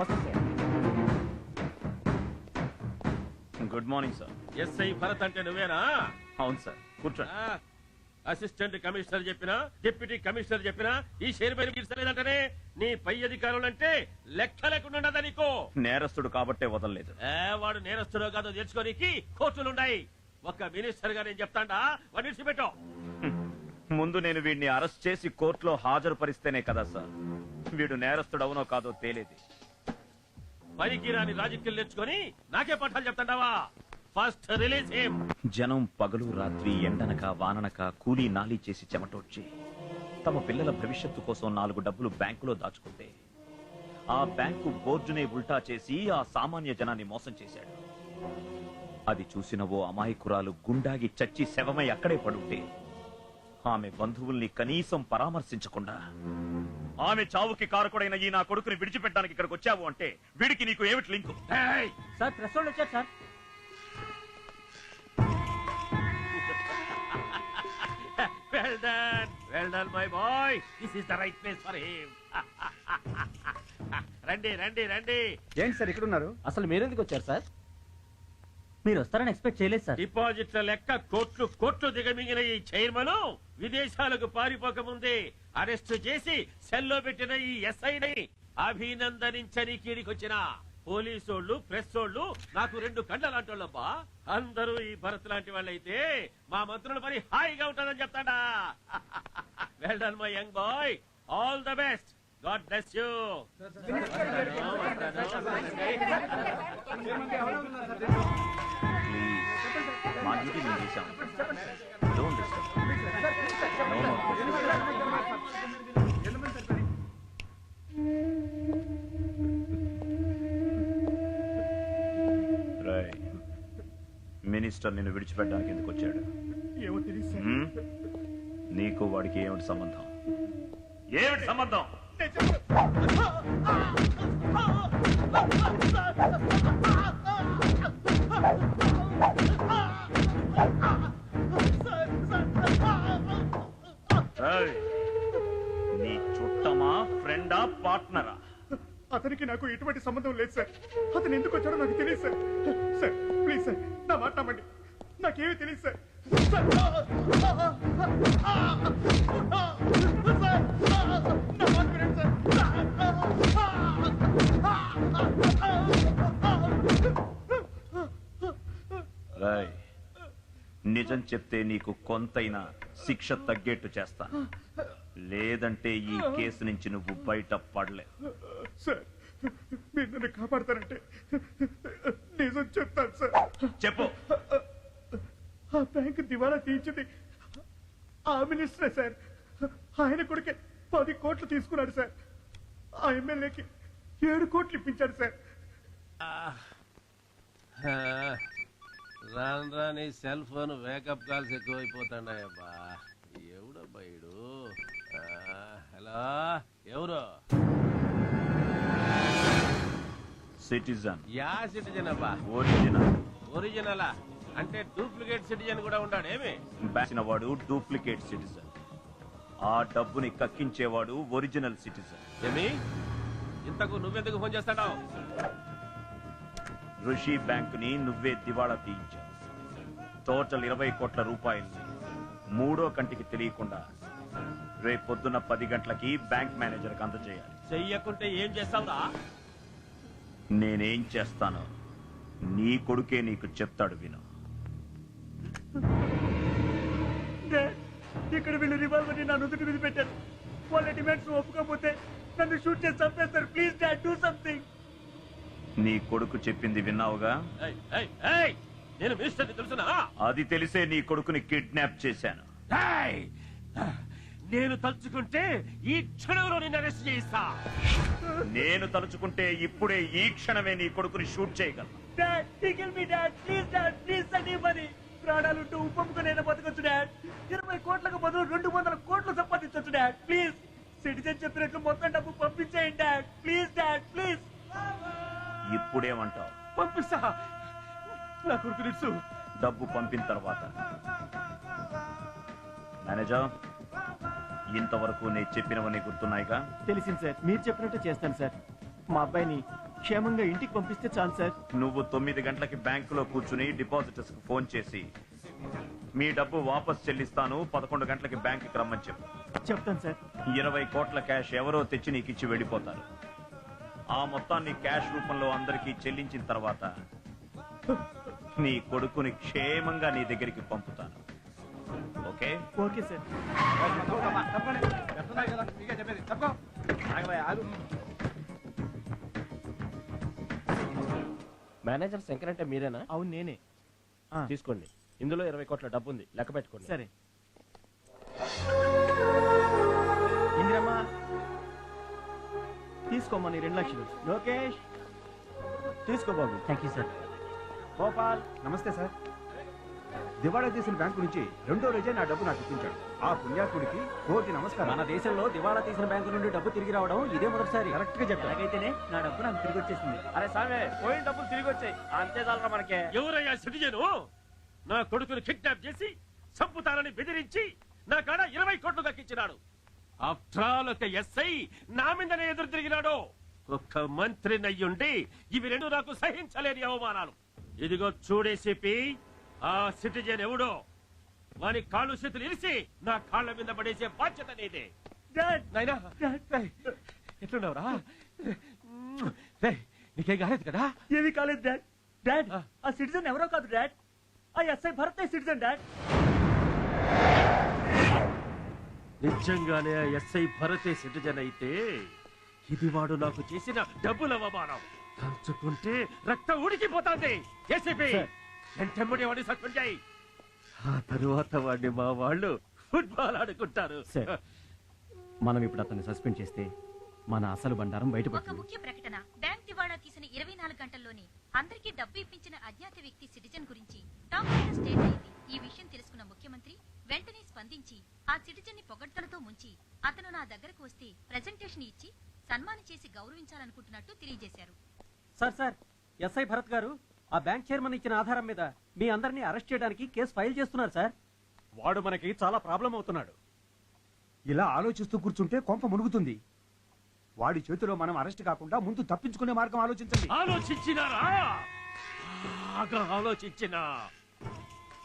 నమస్తే. Sir good morning sir SI Bharat అంటే నువ్వేనా? అవును సార్ కూర్చోండి ఆ, అసిస్టెంట్ కమిషనర్ చెప్పినా డిప్యూటీ కమిషనర్ చెప్పినా ఈ షేర్ పైన గీర్చలేదంటేనే నీ పై అధికారులు అంటే లెక్క లేకుండా నీకు? నేరస్తుడు కాబట్టే వదలలేదు. ఏ, వాడు నేరస్తుడో కాదో తెలుసుకోనికి కోర్టులున్నాయి. ఒక మినిస్టర్గా నేను చెప్తాండా వాడిని విడిచిపెట్టు. ముందు నేను వీడిని అరెస్ట్ చేసి కోర్టులో హాజరుపరిస్తేనే కదా సార్ వీడు నేరస్తుడు అవునో కాదో తేలేది. పనికి రాజకీయం నేర్చుకొని నాకే పాఠాలు చెప్తాండావా? First release him. జనం పగలు రాత్రి ఎండనక వాననక కూలీ నాలీ చేసి చెమటోడ్చి తమ పిల్లల భవిష్యత్తు కోసం నాలుగు డబ్బులు బ్యాంకులో దాచుకుంటే ఆ బ్యాంకు బోర్డునే ఉల్టా చేసి ఆ సామాన్య జనాన్ని మోసం చేశాడు. అది చూసిన ఓ అమాయకురాలు గుండాగి చచ్చి శవమై అక్కడే పడుంటే ఆమె బంధువుల్ని కనీసం పరామర్శించకుండా ఆమె చావుకి కారకుడైన ఈ నా కొడుకుని విడిచిపెట్టడానికి ఇక్కడికి వచ్చావు అంటే వీడికి నీకు ఏమిటి లింకు? సార్ ప్రెస్ వాళ్ళు వచ్చారు sir. Well done well done my boy this is the right place for him రండి రండి రండి. ఏంటి సార్ ఇక్కడ ఉన్నారు అసలు మీరెందుకు వచ్చారు సార్? మీరు వస్తారని ఎక్స్పెక్ట్ చేయలేదు సార్. డిపాజిట్ల లెక్క కోట్లు కోట్లు దిగమింగిన ఈ చైర్మన్ విదేశాలకు పారిపోక ముందే అరెస్టు చేసి సెల్లో పెట్టిన ఈ ఎస్ఐని అభినందనించని కీడికొచ్చిన పోలీసోళ్ళు ప్రెస్ నాకు రెండు కండ్ల అందరూ ఈ భరత్ లాంటి వాళ్ళైతే మా మంత్రుల పని హాయిగా ఉంటుందని చెప్తాడా? Well done my young boy all the best god bless you మా డ్యూటీ మేము చేశాం. మినిస్టర్ నిన్ను విడిచిపెట్టడానికి ఎందుకు వచ్చాడు? హ్మ్? నీకు వాడికి ఏమిటి సంబంధం? ఏమిటి సంబంధం? నీ చుట్టమా ఫ్రెండా పార్ట్నరా? అతనికి నాకు ఎటువంటి సంబంధం లేదు సార్. అతను ఎందుకు వచ్చాడో నాకు తెలియదు సార్. సార్ ప్లీజ్ సార్ నా మాట నమ్మండి. నాకేమీ తెలియదు సార్ రాయ్ నిజం చెప్తే నీకు కొంతైనా శిక్ష తగ్గేట్టు చేస్తాను లేదంటే ఈ కేసు నుంచి నువ్వు బయట పడలేవు సార్ మీరు నన్ను కాపాడతారంటే నిజం చెప్తాను సార్ చెప్పు ఆ బ్యాంకు దివాలా తీయించింది ఆ మినిస్టరే సార్. ఆయన కొడుకే పది కోట్లు తీసుకున్నాడు సార్. ఆ ఎమ్మెల్యేకి ఏడు కోట్లు ఇప్పించాడు సార్. రాను రాని cell phone wake up calls ఎక్కువైపోతాడాయబ్బా ఎవడబ్బా ఈడు? ఆ, హలో ఎవరు? సిటిజన్. యా సిటిజన్ అబ్బా. ఒరిజినల్. ఒరిజినలా? అంటే డూప్లికేట్ సిటిజన్ కూడా ఉంటాడు ఏమి వాడు డూప్లికేట్ సిటిజన్. ఆ డబ్బుని కక్కించేవాడు ఒరిజినల్ సిటిజన్. ఏమి? ఇంతకు నువ్వెందుకు ఫోన్ చేస్తాడావు? ఋషి బ్యాంక్ని నువ్వే దివాళా తీయించావు. టోటల్ ఇరవై కోట్ల రూపాయల్ని మూడో కంటికి తెలియకుండా రేపు పొద్దున్న పది గంటలకి బ్యాంక్ మేనేజర్కి అందజేయాలి. చెయ్యకుంటే ఏం చేస్తావురా? నేనేం చేస్తానో నీ కొడుకే నీకు చెప్తాడు విను. ఇక్కడ వీళ్ళు రివాల్వర్ నా నుదుటి మీద పెట్టారు. వాళ్ళ డిమాండ్స్ ఒప్పుకోకపోతే నన్ను షూట్ చేసి చంపేస్తారు. ప్లీజ్ డాడ్ డూ సంథింగ్ నీ కొడుకు చెప్పింది విన్నావుగా? నేను మినిస్టర్ని తెలుసునా? అది తెలిసే నీ కొడుకుని కిడ్నాప్ చేశాను. నేను తలుచుకుంటే ఈ క్షణంలో నిన్ను అరెస్ట్ చేయిస్తా. నేను తలుచుకుంటే ఇప్పుడే ఈ క్షణమే నీ కొడుకుని షూట్ చేయగలను. ప్రాణాలుంటూ ఉప్పముకునైనా బతకొచ్చు డాడ్. ఇరవై కోట్లకు బదులు రెండు వందల కోట్లు సంపాదించొచ్చు డాడ్. ప్లీజ్. సిటిజన్ చెప్పినట్లు మొత్తం డబ్బు పంపించేయండి డాడ్. Please dad. ప్లీజ్. ఇప్పుడేమంటావు? పంపిస్తా. నా కొడుకు నిట్సు డబ్బు పంపిన తర్వాత. మేనేజర్ ఇంతవరకు నేను చెప్పినవన్నీ గుర్తున్నాయిగా? తెలిసింది సార్. మీరు చెప్పినట్టు చేస్తాను సార్. మా అబ్బాయిని క్షేమంగా ఇంటికి పంపిస్తే చాలు సార్. నువ్వు తొమ్మిది గంటలకి బ్యాంకులో కూర్చుని డిపాజిటర్స్కు ఫోన్ చేసి మీ డబ్బు వాపస్ చెల్లిస్తాను పదకొండు గంటలకి బ్యాంకుకి రమ్మని చెప్పు. చెప్తాను సార్. ఇరవై కోట్ల క్యాష్ ఎవరో తెచ్చి నీకు ఇచ్చి వెళ్ళిపోతారు. ఆ మొత్తాన్ని క్యాష్ రూపంలో అందరికీ చెల్లించిన తర్వాత నీ కొడుకుని క్షేమంగా నీ దగ్గరికి పంపుతాను. Okay? Okay sir. Manager Shankar అంటే మీరేనా? అవును నేనే. ఆ, తీసుకోండి. ఇందులో ఇరవై కోట్ల డబ్బు ఉంది లెక్క పెట్టుకోండి. సరే. ఇందిరమ్మా తీసుకోమ్మా నీ రెండు లక్షలు. లోకేష్ తీసుకో బాబు. Thank you sir Gopal. నమస్తే సార్ దివాళా తీసిన బ్యాంకు నుంచి రెండో రోజే నా డబ్బు నాకు ఇప్పించాడు. ఆ పుణ్యాత్ముడికి కోటి నమస్కారం మన దేశంలో దివాళా తీసిన బ్యాంకు నుండి డబ్బు తిరిగి రావడం ఇదే మొదటిసారి. కరెక్ట్గా చెప్పారు ఎలాగైతేనే నా డబ్బు నాకు తిరిగి వచ్చేసింది. అరే సామే పోయిన డబ్బులు తిరిగి వచ్చాయి. అంతే చాలరా మనకే. ఎవరయ్యా సిటిజను? నా కొడుకును కిడ్నాప్ చేసి చంపుతానని బెదిరించి నా కాడ ఇరవై కోట్లు దక్కించినాడు. ఆఫ్టర్ ఆల్ ఒక ఎస్ఐ నా మీదనే ఎదురు తిరిగినాడు. ఒక్క మంత్రి నయ్యుండి ఇవి రెండు నాకు సహించలేని అవమానాలు. ఇదిగో చూడేసిపి ఆ సిటిజన్ ఎవడో? వాని కాళ్ళు చేతులు ఇరిసి నా కాళ్ళ మీద పడేసే బాధ్యత నీదే. డాడ్! నాయనా! ఎట్లున్నావురా? నీకేం కాలేదు కదా? ఏమీ కాలేదు డాడ్. డాడ్ ఆ. ఆ సిటిజన్ ఎవరో కాదు డాడ్. ఆ ఎస్ఐ భరత్ సిటిజన్ డాడ్. నిజంగానే ఆ ఎస్ఐ భరతే సిటిజన్ అయితే ఇది వాడు నాకు చేసిన డబ్బుల అవమానం. తలుచుకుంటే రక్తం ఉడికిపోతాంది. ఏసీపీ! ఎంటెమ్మడి వాడిని సస్పెండ్ చేయి. ఆ తరువాత వాడిని మా వాళ్ళు ఫుట్బాల్ ఆడుకుంటారు. సార్. మనం ఇప్పుడు అతన్ని సస్పెండ్ చేస్తే మన అసలు బండారం ఒక బయటపడుతుంది ముఖ్య ప్రకటన. బ్యాంక్ దివాళా తీసిన ఇరవై నాలుగు గంటల్లోనే అందరికీ డబ్బు ఇప్పించిన అజ్ఞాత వ్యక్తి సిటిజన్ గురించి టాప్ స్టేట్ అయింది. ఈ విషయం తెలుసుకున్న ముఖ్యమంత్రి వెంటనే స్పందించి ఆ సిటిజన్ని పొగడ్తలతో ముంచి అతను నా దగ్గరకు వస్తే ప్రెజెంటేషన్ ఇచ్చి సన్మానం చేసి గౌరవించాలనుకుంటున్నట్టు తెలియజేశారు. సార్ సార్ ఎస్ఐ భరత్ గారు ఆ బ్యాంక్ చైర్మన్ ఇచ్చిన ఆధారం మీద మీ అందరినీ అరెస్ట్ చేయడానికి కేసు ఫైల్ చేస్తున్నారు సార్. వాడు మనకి చాలా ప్రాబ్లం అవుతున్నాడు. ఇలా ఆలోచిస్తూ కూర్చుంటే కొంప మునుగుతుంది. వాడి చేతిలో మనం అరెస్ట్ కాకుండా ముందు తప్పించుకునే మార్గం ఆలోచించండి. ఆలోచించినారా? బాగా ఆలోచించిన.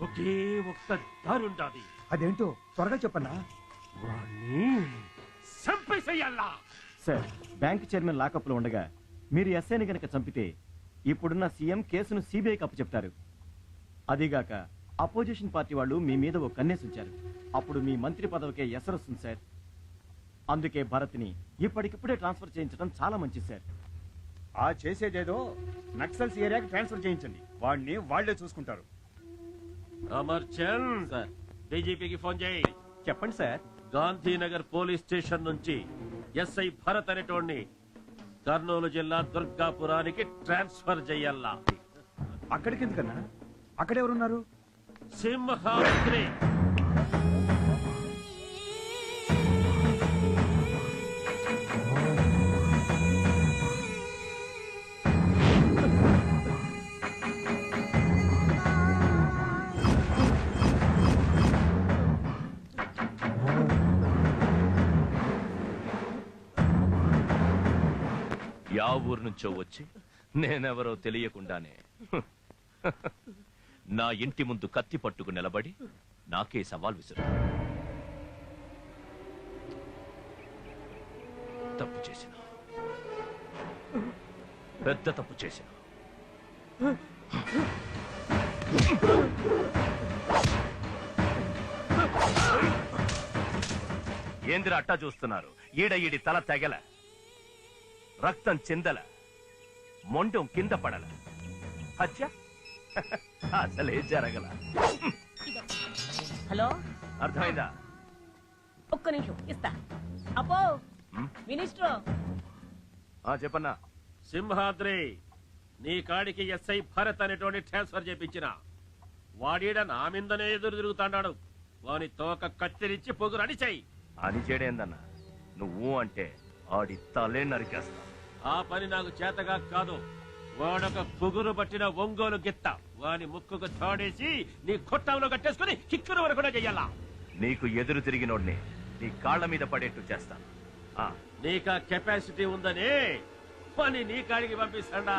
ఒకే ఒక్క అదేంటో త్వరగా చెప్పన్నా? వాణ్ణి చంపేసేయాలా? సార్ బ్యాంక్ చైర్మన్ లాకప్లో ఉండగా మీరు ఎస్ఐని గనక చంపితే ఇప్పుడున్న సీఎం కేసును సిబిఐకి అప్పచెప్తారు అదిగాక అపోజిషన్ పార్టీ వాళ్ళు మీ మీద ఒక కన్నేసి ఉంచారు. అప్పుడు మీ మంత్రి పదవికే ఎసరొస్తుంది సార్. అందుకే భరత్ని ఇప్పటికిప్పుడే ట్రాన్స్ఫర్ చేయించడం చాలా మంచిది సార్. ఆ చేసేదేదో నక్సల్స్ ఏరియాకి ట్రాన్స్ఫర్ చేయించండి. వాడిని వాళ్ళే చూసుకుంటారు. అమర్ చంద్ సార్ డీజీపీకి ఫోన్ చేయి. చెప్పండి సార్. గాంధీనగర్ పోలీస్ స్టేషన్ నుంచి ఎస్ఐ భరత్ అనేటోడిని కర్నూలు జిల్లా దుర్గాపురానికి ట్రాన్స్ఫర్ చెయ్యాలా అక్కడికి ఎందుకన్నా అక్కడెవరున్నారు? సింహాద్రి ఊరు నుంచో వచ్చి నేనెవరో తెలియకుండానే నా ఇంటి ముందు కత్తి పట్టుకు నిలబడి నాకే సవాల్ విసురు తప్పు చేసిన. పెద్ద తప్పు చేసిన. ఏందిరా అట్టా చూస్తున్నారు? ఈడ ఈడి తల తెగల. రక్తం చిందల. మొండం కింద పడల. అచ్చా అసలే జరగల. హలో? అర్థమైందా? ఒక్క నిమిషం ఇస్తా. హ్మ్? మినిస్టర్ ఆ చెప్పన్నా. సింహాద్రి నీ కాడికి ఎస్ఐ భరత్ అనేటోని ట్రాన్స్ఫర్ చేపించిన. వాడీడ నా మీదనే ఎదురు తిరుగుతాడాడు. వాని తోక కత్తిరించి పొగురు అడిచాయి అని చేయడేందన్నా నువ్వు అంటే ఆడి తలే నరికేస్తా. ఆ పని నాకు చేతగా కాదు. వాడొక పొగురు పట్టిన ఒంగోలు గిత్త. వాని ముక్కుకు తాడేసి నీ కొట్టంలో కట్టేసుకుని కిక్కురు వరకు చెయ్యాలా నీకు ఎదురు తిరిగినోడ్ని నీ కాళ్ళ మీద పడేట్టు చేస్తాను ఆ, నీకా కెపాసిటీ ఉందని వాణ్ణి నీ కాడికి పంపిస్తాడా?